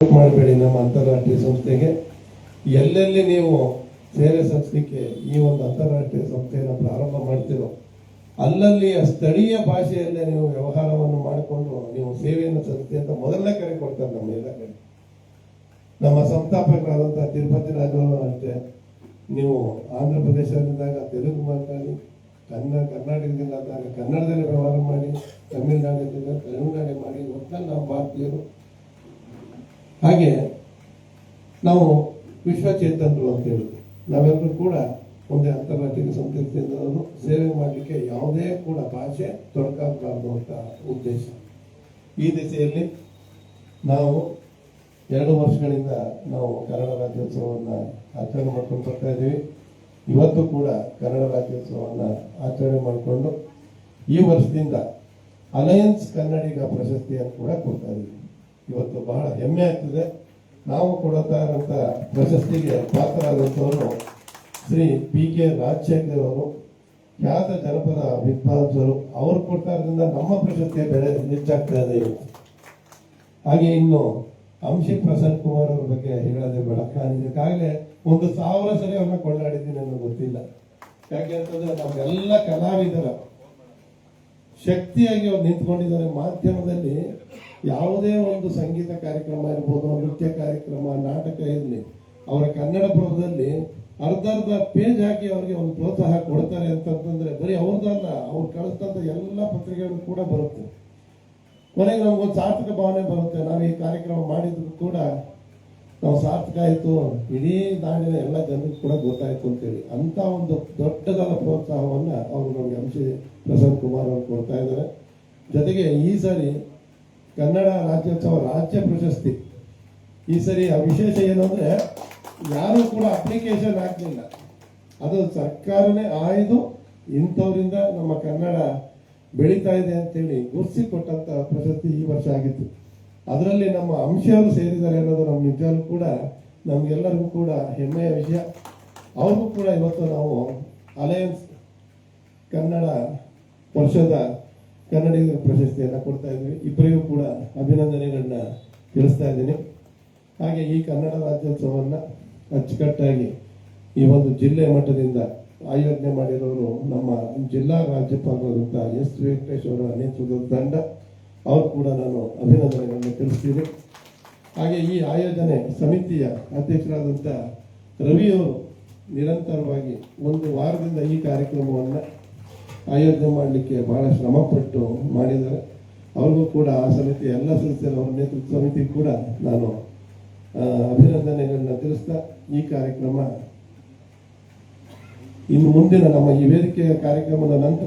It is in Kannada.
ಮಾಡಬೇಡಿ ನಮ್ಮ ಅಂತಾರಾಷ್ಟ್ರೀಯ ಸಂಸ್ಥೆಗೆ. ಎಲ್ಲೆಲ್ಲಿ ನೀವು ಸೇವೆ ಸಲ್ಲಿಸಲಿಕ್ಕೆ ಈ ಒಂದು ಅಂತಾರಾಷ್ಟ್ರೀಯ ಸಂಸ್ಥೆಯನ್ನು ಪ್ರಾರಂಭ ಮಾಡ್ತೀರೋ, ಅಲ್ಲಲ್ಲಿ ಸ್ಥಳೀಯ ಭಾಷೆಯಲ್ಲೇ ನೀವು ವ್ಯವಹಾರವನ್ನು ಮಾಡಿಕೊಂಡು ನೀವು ಸೇವೆಯನ್ನು ಸಲ್ಲಿಸಿ ಅಂತ ಮೊದಲನೇ ಕರೆ ಕೊಡ್ತಾರೆ ನಮ್ಮ ಎಲ್ಲ ಕಡೆ ನಮ್ಮ ಸಂಸ್ಥಾಪಕರಾದಂತಹ ತಿರುಪತಿ ರಾಜವರು ಅಷ್ಟೇ. ನೀವು ಆಂಧ್ರ ಪ್ರದೇಶದಿಂದಾಗ ತೆಲುಗು ಮಾತಾಡಿ ಕನ್ನಡ ಕರ್ನಾಟಕದಿಂದ ಆದಾಗ ಕನ್ನಡದಲ್ಲಿ ವ್ಯವಹಾರ ಮಾಡಿ ತಮಿಳುನಾಡಿನಿಂದ ತೆಲುಗುನಾಡಿ ಮಾಡಿ ಒಟ್ಟಲ್ಲಿ ನಾವು ಭಾರತೀಯರು ಹಾಗೆ ನಾವು ವಿಶ್ವಚೇತನರು ಅಂತ ಹೇಳುದು ನಾವೆಲ್ಲರೂ ಕೂಡ ಒಂದೇ ಅಂತಾರಾಷ್ಟ್ರೀಯ ಸಂಸ್ಥೆಯಿಂದ ಸೇವೆ ಮಾಡಲಿಕ್ಕೆ ಯಾವುದೇ ಕೂಡ ಭಾಷೆ ತೊಡಕಾಗಬಾರ್ದು ಅಂತ ಉದ್ದೇಶ. ಈ ದಿಸೆಯಲ್ಲಿ ನಾವು ಎರಡು ವರ್ಷಗಳಿಂದ ನಾವು ಕನ್ನಡ ರಾಜ್ಯೋತ್ಸವವನ್ನು ಆಚರಣೆ ಮಾಡ್ಕೊಂಡು ಬರ್ತಾ ಇದ್ದೀವಿ. ಇವತ್ತು ಕೂಡ ಕನ್ನಡ ರಾಜ್ಯೋತ್ಸವವನ್ನು ಆಚರಣೆ ಮಾಡಿಕೊಂಡು ಈ ವರ್ಷದಿಂದ ಅಲಯನ್ಸ್ ಕನ್ನಡಿಗ ಪ್ರಶಸ್ತಿಯನ್ನು ಕೂಡ ಕೊಡ್ತಾ ಇದ್ದೀವಿ. ಇವತ್ತು ಬಹಳ ಹೆಮ್ಮೆ ಆಗ್ತದೆ. ನಾವು ಕೊಡುತ್ತಾ ಇರೋಂಥ ಪ್ರಶಸ್ತಿಗೆ ಪಾತ್ರರಾದಂಥವರು ಶ್ರೀ ಪಿ ಕೆ ರಾಜಶೇಖರ್ ಅವರು. ಖ್ಯಾತ ಜನಪದ ವಿದ್ವಾಂಸರು. ಅವರು ಕೊಡ್ತಾ ಇರೋದ್ರಿಂದ ನಮ್ಮ ಪ್ರಶಸ್ತಿಯ ಬೆಲೆ ಹೆಚ್ಚಾಗ್ತಾ ಇದೆ ಇವತ್ತು. ಹಾಗೆ ಇನ್ನು ಅಂಶಿ ಪ್ರಸನ್ನ ಕುಮಾರ್ ಅವ್ರ ಬಗ್ಗೆ ಹೇಳೋದೇ ಬೇಡ. ನಾನು ಇದಕ್ಕಾಗಲೇ ಒಂದು ಸಾವಿರ ಸರಿ ಅವ್ರನ್ನ ಕೊಂಡಾಡಿದ್ದೀನಿ ನನಗೆ ಗೊತ್ತಿಲ್ಲ. ಯಾಕೆ ಅಂತಂದ್ರೆ ನಮ್ಗೆಲ್ಲ ಕಲಾವಿದರ ಶಕ್ತಿಯಾಗಿ ಅವ್ರು ನಿಂತ್ಕೊಂಡಿದ್ದಾರೆ. ಮಾಧ್ಯಮದಲ್ಲಿ ಯಾವುದೇ ಒಂದು ಸಂಗೀತ ಕಾರ್ಯಕ್ರಮ ಇರ್ಬೋದು, ನೃತ್ಯ ಕಾರ್ಯಕ್ರಮ, ನಾಟಕ ಇರಲಿ, ಅವರ ಕನ್ನಡ ಪ್ರಭದಲ್ಲಿ ಅರ್ಧ ಅರ್ಧ ಪೇಜ್ ಹಾಕಿ ಅವರಿಗೆ ಒಂದು ಪ್ರೋತ್ಸಾಹ ಕೊಡ್ತಾರೆ ಅಂತಂತಂದ್ರೆ ಬರೀ ಅವ್ರದ್ದಲ್ಲ, ಅವ್ರು ಕಳಿಸ್ತಂತ ಎಲ್ಲ ಪತ್ರಿಕೆಗಳು ಕೂಡ ಬರುತ್ತೆ. ಕೊನೆಗೆ ನಮ್ಗೊಂದು ಸಾರ್ಥಕ ಭಾವನೆ ಬರುತ್ತೆ. ನಾವು ಈ ಕಾರ್ಯಕ್ರಮ ಮಾಡಿದ್ರು ಕೂಡ ನಾವು ಸಾರ್ಥಕ ಆಯಿತು. ಇಡೀ ನಾಡಿನ ಎಲ್ಲ ಜನರಿಗೆ ಕೂಡ ಗೊತ್ತಾಯಿತು ಅಂತೇಳಿ. ಅಂತ ಒಂದು ದೊಡ್ಡದಾದ ಪ್ರೋತ್ಸಾಹವನ್ನ ಅವರು ನಮಗೆ ಅಂಶಿ ಪ್ರಸನ್ನ ಕುಮಾರ್ ಅವರು ಕೊಡ್ತಾ ಇದ್ದಾರೆ. ಜೊತೆಗೆ ಈ ಸರಿ ಕನ್ನಡ ರಾಜ್ಯೋತ್ಸವ ರಾಜ್ಯ ಪ್ರಶಸ್ತಿ. ಈ ಸರಿ ವಿಶೇಷ ಏನು ಅಂದ್ರೆ ಯಾರು ಕೂಡ ಅಪ್ಲಿಕೇಶನ್ ಹಾಕಲಿಲ್ಲ. ಅದು ಸರ್ಕಾರನೇ ಆಯ್ದು ಇಂಥವರಿಂದ ನಮ್ಮ ಕನ್ನಡ ಬೆಳೀತಾ ಇದೆ ಅಂತೇಳಿ ಗುರ್ಸಿ ಕೊಟ್ಟಂತ ಪ್ರಶಸ್ತಿ ಈ ವರ್ಷ ಆಗಿತ್ತು. ಅದರಲ್ಲಿ ನಮ್ಮ ಅಂಶವರು ಸೇರಿದ್ದಾರೆ ಅನ್ನೋದು ನಮ್ಮ ನಿಜವಾಗ್ಲೂ ಕೂಡ ನಮಗೆಲ್ಲರಿಗೂ ಕೂಡ ಹೆಮ್ಮೆಯ ವಿಷಯ. ಅವ್ರಿಗೂ ಕೂಡ ಇವತ್ತು ನಾವು ಅಲಯನ್ಸ್ ಕನ್ನಡ ವರ್ಷದ ಕನ್ನಡಿಗರ ಪ್ರಶಸ್ತಿಯನ್ನು ಕೊಡ್ತಾ ಇದ್ವಿ ಇಬ್ಬರಿಗೂ ತಿಳಿಸ್ತಾ ಇದ್ದೀನಿ. ಹಾಗೆ ಈ ಕನ್ನಡ ರಾಜ್ಯೋತ್ಸವವನ್ನು ಅಚ್ಚುಕಟ್ಟಾಗಿ ಈ ಒಂದು ಜಿಲ್ಲೆ ಮಟ್ಟದಿಂದ ಆಯೋಜನೆ ಮಾಡಿರೋರು ನಮ್ಮ ಜಿಲ್ಲಾ ರಾಜ್ಯಪಾಲರಾದಂಥ ಎಸ್ ವೆಂಕಟೇಶ್ ಅವರ ನೇತೃತ್ವದ ತಂಡ. ಅವರು ಕೂಡ ನಾನು ಅಭಿನಂದನೆಗಳನ್ನು ತಿಳಿಸ್ತೀನಿ. ಹಾಗೆ ಈ ಆಯೋಜನೆ ಸಮಿತಿಯ ಅಧ್ಯಕ್ಷರಾದಂಥ ರವಿಯವರು ನಿರಂತರವಾಗಿ ಒಂದು ವಾರದಿಂದ ಈ ಕಾರ್ಯಕ್ರಮವನ್ನು ಆಯೋಜನೆ ಮಾಡಲಿಕ್ಕೆ ಬಹಳ ಶ್ರಮಪಟ್ಟು ಮಾಡಿದ್ದಾರೆ. ಅವ್ರಿಗೂ ಕೂಡ ಆ ಸಮಿತಿ, ಎಲ್ಲ ಸದಸ್ಯರವರ ನೇತೃತ್ವ ಸಮಿತಿ ಕೂಡ ನಾನು ಅಭಿನಂದನೆಗಳನ್ನು ಅಭಿನಂದನೆಗಳನ್ನ ತಿಳಿಸ್ತಾ ಈ ಕಾರ್ಯಕ್ರಮ ಇನ್ನು ಮುಂದಿನ ನಮ್ಮ ಈ ವೇದಿಕೆಯ ಕಾರ್ಯಕ್ರಮದ ನಂತರ